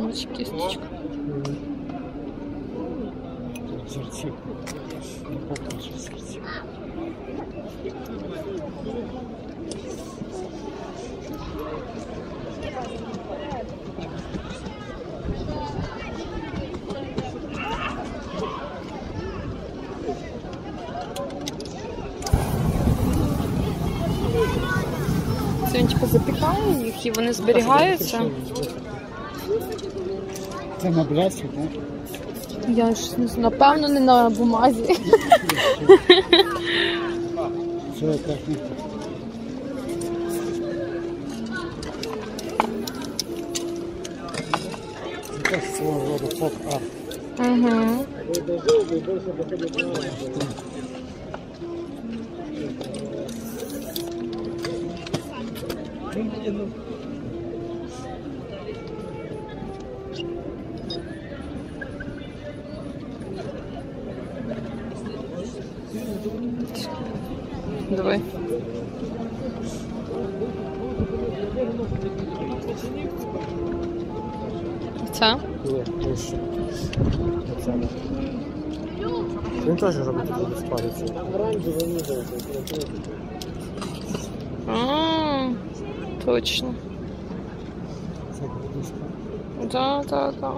Ось кісточка. Сердце. Не покажешь сердце. Це він типу запікає їх і вони зберігаються. Це на блясі, так? Я ж не знаю, напевно, не на бумазі. Це як Це теж свого роду поп-арт. Угу. Давай. Це? Ні, ось. Оце. Він теж робить таку спариться. Оранжевий ніжний. А, точно. Да, да, да.